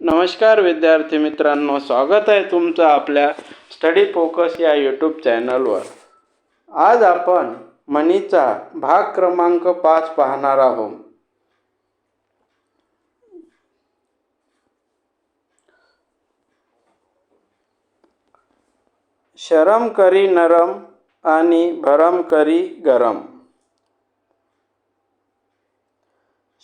नमस्कार विद्यार्थी मित्रांनो स्वागत आहे तुमचं आपल्या स्टडी फोकस या यूट्यूब चॅनलवर आज आपण मनीचा भाग क्रमांक पाच पाहणार आहोत. शरम करी नरम आणि भरम करी गरम.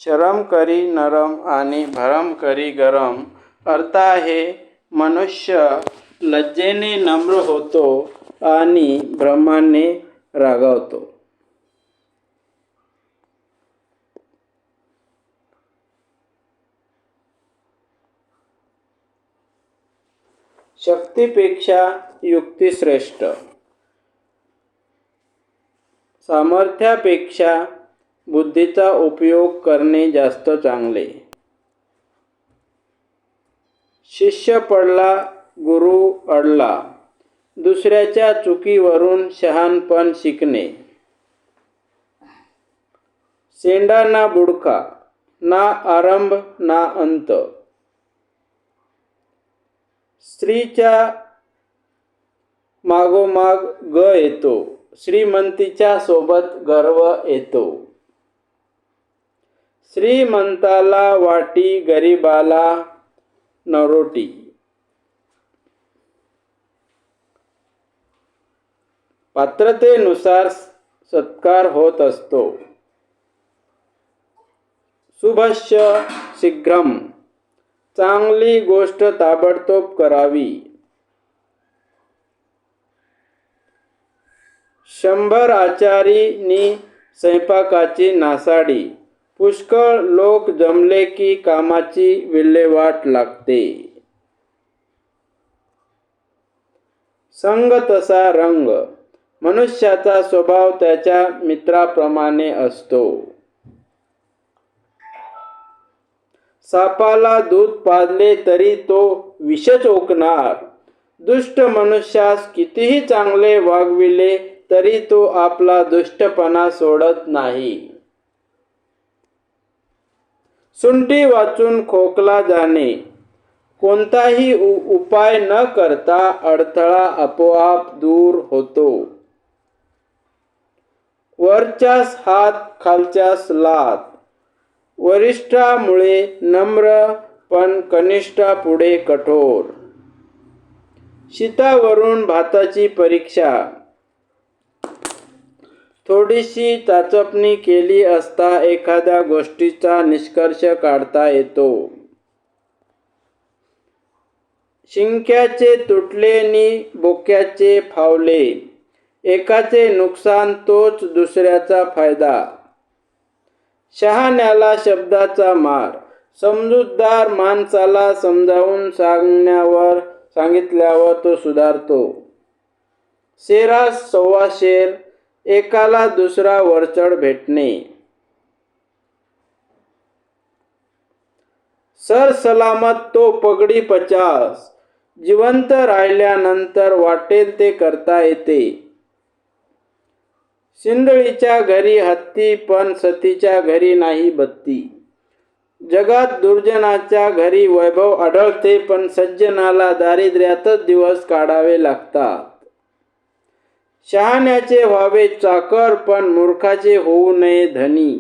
शरम करी नरम आणि भरम करी गरम. अर्थ आहे मनुष्य लज्जेने नम्र होतो आणि भ्रमाने रागावतो. शक्तीपेक्षा युक्ती श्रेष्ठ. सामर्थ्यापेक्षा बुद्धीचा उपयोग करणे जास्त चांगले. शिष्य पडला गुरु अडला. दुसऱ्याच्या चुकीवरून शहाणपण शिकणे. सेंडा ना बुडका ना आरंभ ना अंत. स्त्रीच्या मागोमाग ग येतो श्रीमंतीच्या सोबत गर्व येतो. श्रीमंताला वाटी गरिबाला नरोटी. पात्रतेनुसार सत्कार होत असतो. शुभश्य शीघ्रम चांगली गोष्ट ताबडतोब करावी. शंभर आचारीनी स्वयंपाकाची नासाडी. पुष्कळ लोक जमले की कामाची विल्हेवाट लागते. संग तसा रंग. मनुष्याचा स्वभाव त्याच्या मित्राप्रमाणे असतो. सापाला दूध पाजले तरी तो विषच ओकणार दुष्ट मनुष्यास कितीही चांगले वागविले तरी तो आपला दुष्टपणा सोडत नाही. सुंटी वाचून खोकला जाणे. कोणताही उपाय न करता अडथळा आपोआप दूर होतो. वरच्यास हात खालच्यास लात. वरिष्ठामुळे नम्र पण कनिष्ठा पुढे कठोर. शीतावरून भाताची परीक्षा. थोडीशी चाचपणी केली असता एखाद्या गोष्टीचा निष्कर्ष काढता येतो. शिंक्याचे तुटले नि बोक्याचे फावले. एकाचे नुकसान तोच दुसऱ्याचा फायदा. शहाण्याला शब्दाचा मार. समजूतदार माणसाला समजावून सांगण्यावर सांगितल्यावर तो सुधारतो. शेरास सव्वा शेर एकाला दुसरा वरचढ भेटणे. सर सलामत तो पगडी पचास. जिवंत राहिल्यानंतर वाटेल ते करता येते. शिंदळीच्या घरी हत्ती पण सतीच्या घरी नाही बत्ती. जगात दुर्जनाच्या घरी वैभव आढळते पण सज्जनाला दारिद्र्यातच दिवस काढावे लागतात. शहाण्याचे व्हावे चाकर पण मूर्खाचे होऊ नये धनी.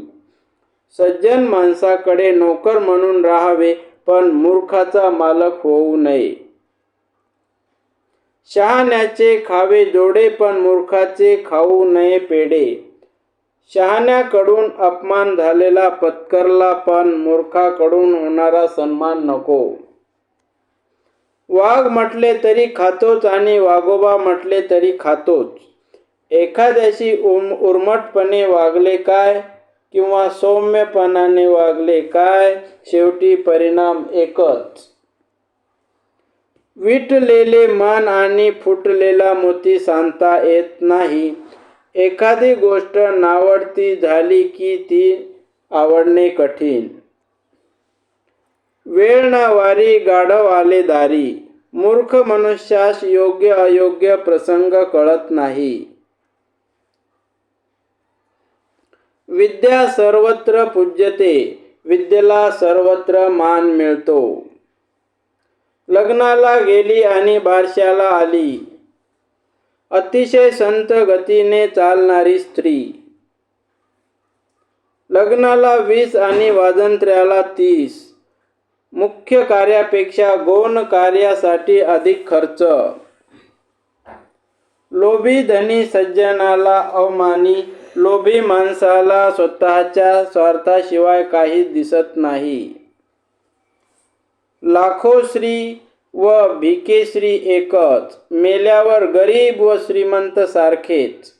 सज्जन माणसाकडे नोकर म्हणून राहावे पण मूर्खाचा मालक होऊ नये. शहाण्याचे खावे जोडे पण मूर्खाचे खाऊ नये पेढे. शहाण्याकडून अपमान झालेला पत्करला पण मूर्खाकडून होणारा सन्मान नको. वाघ म्हटले तरी खातोच आणि वाघोबा म्हटले तरी खातोच. एखाद्याशी उम उर्मटपणे वागले काय? किंवा सौम्यपणाने वागले काय? शेवटी परिणाम एकच. विटलेले मन आणि फुटलेला मोती सांगता येत नाही. एखादी गोष्ट नावडती झाली की ती आवडणे कठीण. वेळ ना वारी गाढव आले दारी. मूर्ख मनुष्यास योग्य अयोग्य प्रसंग कळत नाही. विद्या सर्वत्र पूज्यते विद्येला सर्वत्र मान मिळतो. लग्नाला गेली आणि बारशाला आली. अतिशय संत गतीने चालणारी स्त्री. लग्नाला वीस आणि वाजंत्र्याला तीस. मुख्य कार्यापेक्षा गौण कार्यासाठी अधिक खर्च. लोभी धनी सज्जनाला अवमानी लोभी माणसाला स्वतःच्या स्वार्थाशिवाय काही दिसत नाही. लाखो श्री व भिकेश्री एकच मेल्यावर गरीब व श्रीमंत सारखेच.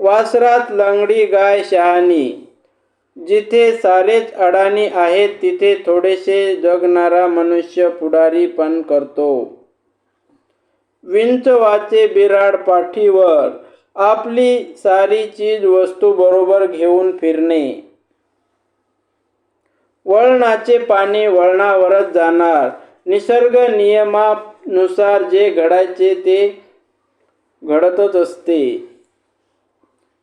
वासरात लंगडी गाय शहाणी जिथे सारेच अडाणी आहेत तिथे थोडेसे जगणारा मनुष्य पुढारी पण करतो. विंचवाचे बिराड पाठीवर आपली सारी चीज वस्तू बरोबर घेऊन फिरणे. वळणाचे पाणी वळणावरच जाणार. निसर्ग नियमानुसार जे घडायचे ते घडतच असते.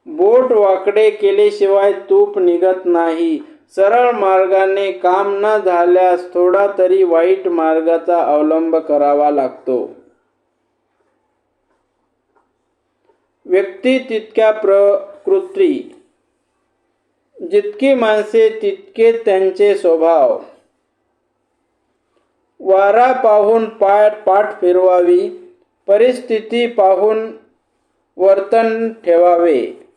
बोट वाकडे केल्याशिवाय तूप निघत नाही. सरळ मार्गाने काम न झाल्यास थोडा तरी वाईट मार्गाचा अवलंब करावा लागतो. व्यक्ती तितक्या प्रकृती. जितकी माणसे तितके त्यांचे स्वभाव. वारा पाहून पाठ पाठ फिरवावी परिस्थिती पाहून वर्तन ठेवावे.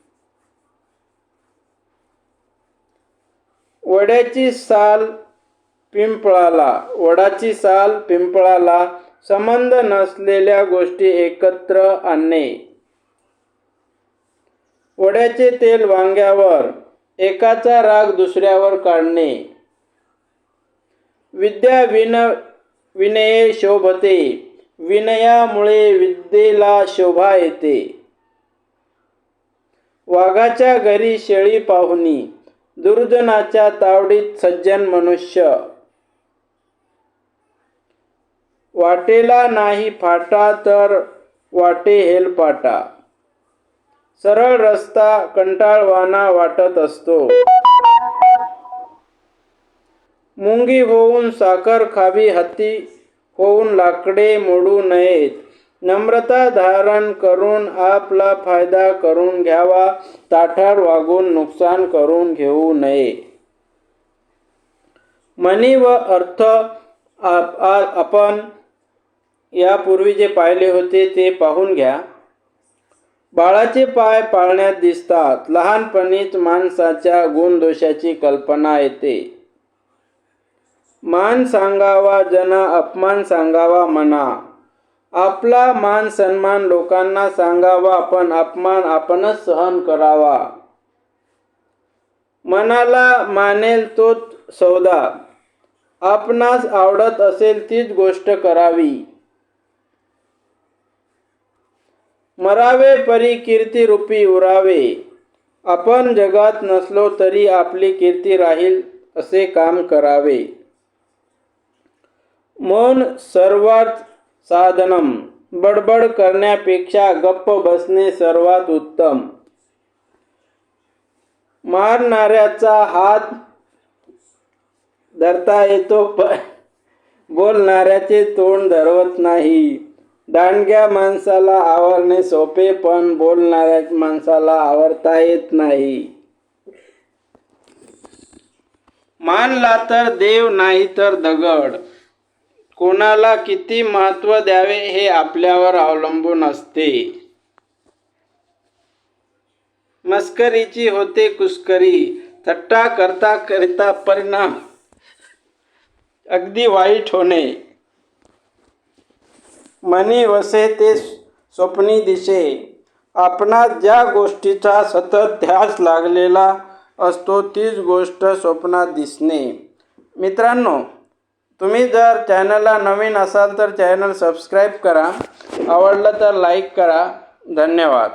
वड्याची साल पिंपळाला वडाची साल पिंपळाला संबंध नसलेल्या गोष्टी एकत्र आणणे. वड्याचे तेल वांग्यावर एकाचा राग दुसऱ्यावर काढणे. विद्या विन विनये शोभते विनयामुळे विद्येला शोभा येते. वाघाच्या घरी शेळी पाहुणी दुर्जनाच्या तावडीत सज्जन मनुष्य. वाटेला नाही फाटा तर वाटे हेलपाटा. सरळ रस्ता कंटाळवाना वाटत असतो. मुंगी होऊन साखर खावी हत्ती होऊन लाकडे मोडू नयेत. नम्रता धारण करून आपला फायदा करून घ्यावा ताठार वागून नुकसान करून घेऊ नये. मनी व अर्थ आप- आपण यापूर्वी जे पाहिले होते ते पाहून घ्या. बाळाचे पाय पाळण्यात दिसतात. लहानपणीच माणसाच्या गुणदोषाची कल्पना येते. मान सांगावा जना अपमान सांगावा म्हणा. आपला मान सन्मान लोकांना सांगावा पण अपमान आपणच सहन करावा. मनाला मानेल तोच सौदा. आपणास आवडत असेल तीच गोष्ट करावी. मरावे परी कीर्ती रूपी उरावे. आपण जगात नसलो तरी आपली कीर्ती राहील असे काम करावे. मौन सर्वात साधनम. बडबड करण्यापेक्षा गप्प बसणे सर्वात उत्तम. मारणाऱ्याचा हात धरता येतो पण बोलणाऱ्याचे तोंड धरवत नाही. दांडग्या माणसाला आवरणे सोपे पण बोलणाऱ्या माणसाला आवरता येत नाही. मानला तर देव नाही तर दगड. कोणाला किती महत्त्व द्यावे हे आपल्यावर अवलंबून असते. मस्करीची होते कुस्करी थट्टा करता करता परिणाम. अगदी वाईट होणे. मनी वसे ते स्वप्नी दिशे आपणास ज्या गोष्टीचा सतत ध्यास लागलेला असतो तीच गोष्ट स्वप्नात दिसणे. मित्रांनो तुम्ही जर चॅनलला नवीन असाल तर चॅनल सबस्क्राईब करा. आवडलं तर लाईक करा. धन्यवाद.